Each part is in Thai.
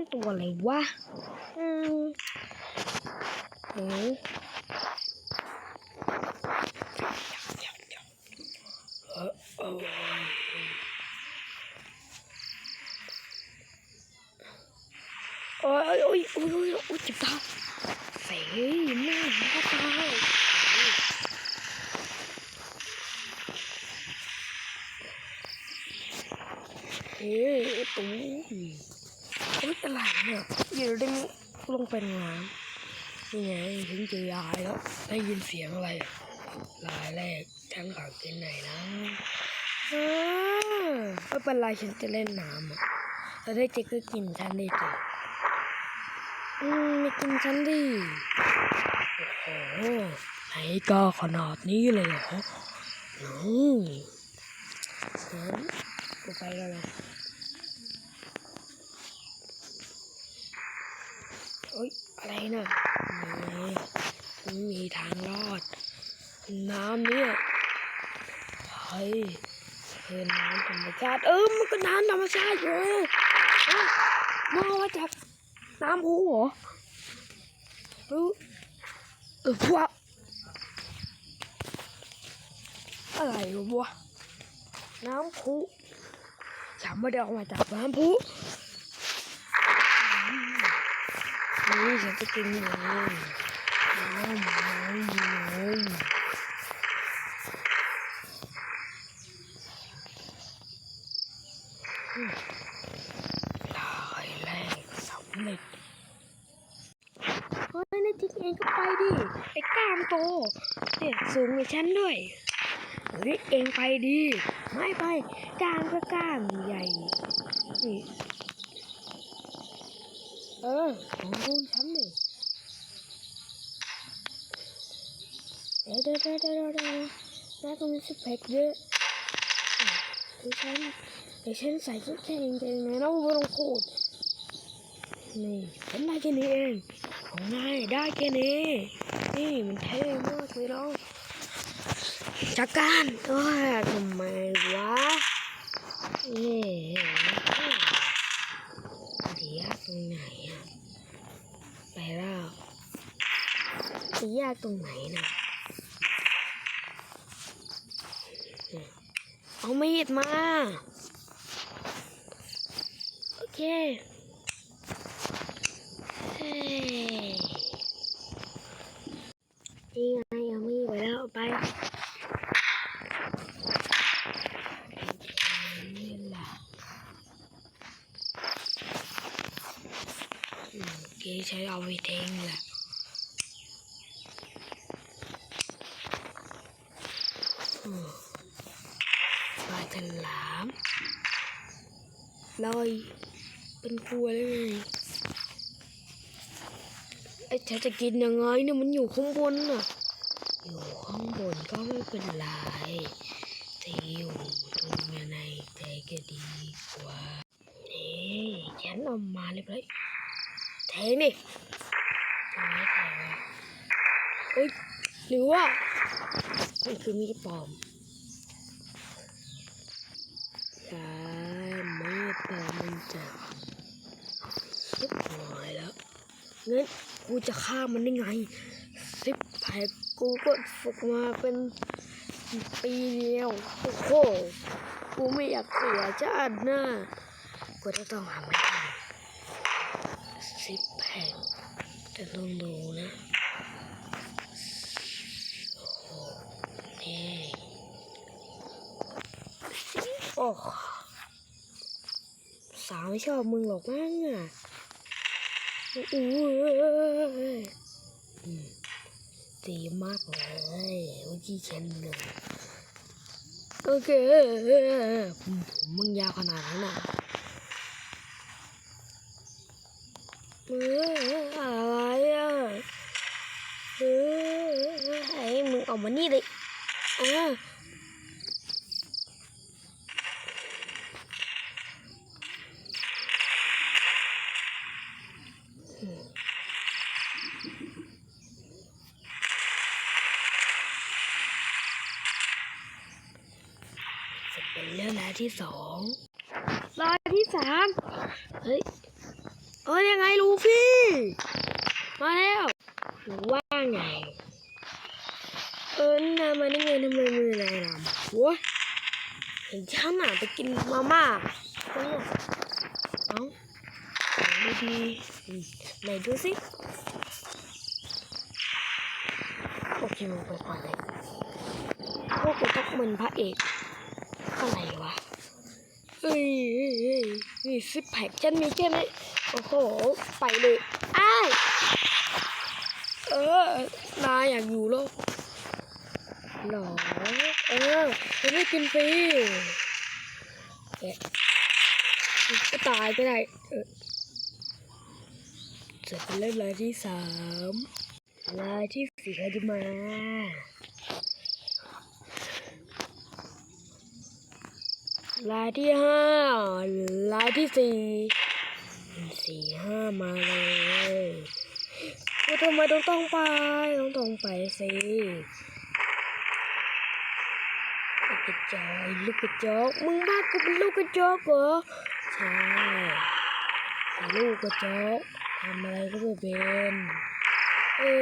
นั่นตัวอะไรวะ อืมโอ้โอ้ยโอ้ยโอ้ยโอ้ยจ็บตาเสียแม่หัวตาเฮ้ยตุ้ม อะไรเนี่ยอยู่ได้ลงไปในน้ำนี่ไงถึงจะยายแล้วได้ยินเสียงอะไรลายแรกฉันขอกินหน่อยนะอ่าไม่เป็นไรฉันจะเล่นน้ำอะแล้วได้เจ๊ก็กินฉันดิเจ๊อืมไม่กินฉันดิโอ้โหไหนก็ขนาดนี้เลยเหรออืมงั้นกูไปแล้วนะ โอ๊ยอะไรน่ะนี่มีทางรอด น้ำเนี่ยเฮ้ยคือน้ำธรรมชาติ เออ มันก็น้ำธรรมชาติอยู่เอ้ามาว่าจากน้ำพุเหรอหรือเออพวกอะไรวะน้ำพุฉันไม่ได้ออกมาจากน้ำพุ นี่ฉันจะกินเลยน้ำน้ำน้ำลายแรกสำเร็จเฮ้ยนายทิ้งเองก็ไปดิ ไอ้ก้ามโตเนี่ยสูงกว่าฉันด้วยเฮ้ยเองไปดิ ไม่ไปกล้ามก็กล้ามใหญ่นี่ เออโอ้โหฉันเลยเดี๋ยวเดี๋ยวเดี๋ยวเดี๋ยวเดี๋ยวน้าก็มีสิบแพ็คเยอะเดี๋ยวฉันเดี๋ยวฉันใส่ชุดแข่งเองนะน้องไม่ต้องพูดนี่ฉันได้แค่นี้เองของนายได้แค่นี้นี่มันเท่มากเลยน้องจัดการเออทำไมวะนี่เดี๋ ตรงไหนอะไปแล้วจะยากตรงไหนนะเอามีดมา โอเค เฮ้ยนี่ไงเอามีดไปแล้วเอาไปนี่แหละ อืมโอเคใช้เอาไปเทงแหละอืมปลาฉลามลอยเป็นกลัวเลยไอ้ฉันจะกินยังไงเนี่ยมันอยู่ข้างบนน่ะ อยู่ข้างบนก็ไม่เป็นไรแต่อยู่ตรงในใจก็ดีกว่านี่ฉันเอามาเรียบร้อย แทงนี่ไม่แทงเอ้ยหรือว่ามันคือมีดปลอมใช่มีดปลอมมันจะชิบหายแล้วงั้นกูจะฆ่ามันได้ไงสิบแผลกูก็ฝึกมาเป็นปีเดียวโอ้โหกูไม่อยากเสียชาติหน้ากูจะต้องทำให้ได้ สิบแผลจะต้องดูนะ โอ้โหนี่โอ้สาวไม่ชอบมึงหรอกมั้งอะอู้ยดีมากเลยเมื่อกี้เช่นเลยโอเคผมมึงยาวขนาดนั้นอะ เอออะไรอะเออไอ้มึงออกมานี่เลยอะจะเป็นเรื่องราวที่สองรายที่สามเฮ้ย เอเฮ้ยยังไงลูฟี่ มาแล้วหรือว่าไง เออนามาได้ไงทำไมมือนายดำวะเห็นฉันอะไปกินมาม่าเออเอ้าดูดีไหนดูสิโอเคมึงไปก่อนเลยพวกกูต้องเหมือนพระเอกอะไรวะเฮ้ย เฮ้ยเฮ้ยนี่ซิปแพคฉันมีแค่นี้โอ้โห ไปเลยอ้ายเออนายอยากอยู่โลกหรอ เออจะไม่กินฟรีแกก็ตายก็ได้ เออจะเป็นเรื่องรายที่สามรายที่สี่ใครจะมา ลายที่ห้าลายที่สี่สี่ห้ามาเลยกูทำไมต้องต้องไปต้องต้องไปสิลูกกระจอกลูกกระจอกมึงบ้ากูเป็นลูกกระจอกเหรอใช่ลูกกระจอกทำอะไรก็ไม่เป็นเอ้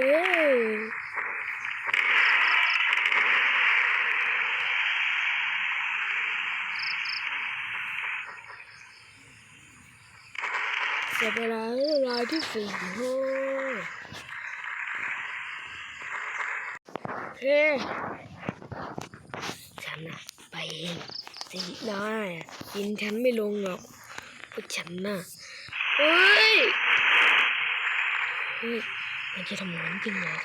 เสียเวลาเวลาที่สี่โอ้เฮ้ฉันน่ะไปเองสินายอะกินฉันไม่ลงหรอกเพราะฉันน่ะเฮ้ยเฮ้ยมันจะทำอย่างนั้นจริงเหรอ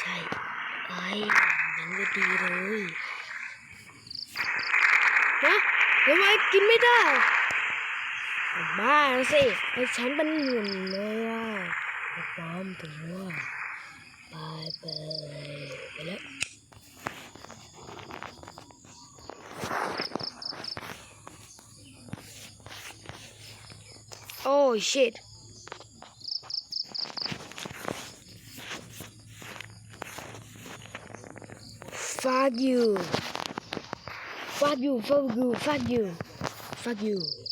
ใช่ไอ้ยังก็ดีเลยฮะทำไมกินไม่ได้ บ้าสิไอ้ฉันเป็นหุ่นเลยอะปลอมตัวไปไปไปแล้วโอ้ shit fuck you fuck you fuck you fuck you fuck you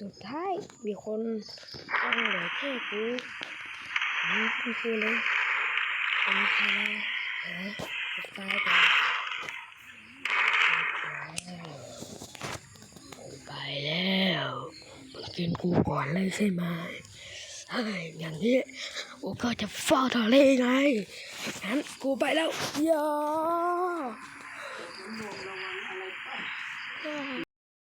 สุดท้ายมีคนต้องเหลือแค่กูนี่คุณครูเลยเป็นใครนะสุดท้ายกันไปแล้วมึงกินกูก่อนเลยใช่ไหมเฮ้ยอย่างนี้กูก็จะฟาดทะเลไงงั้นกูไปแล้วยา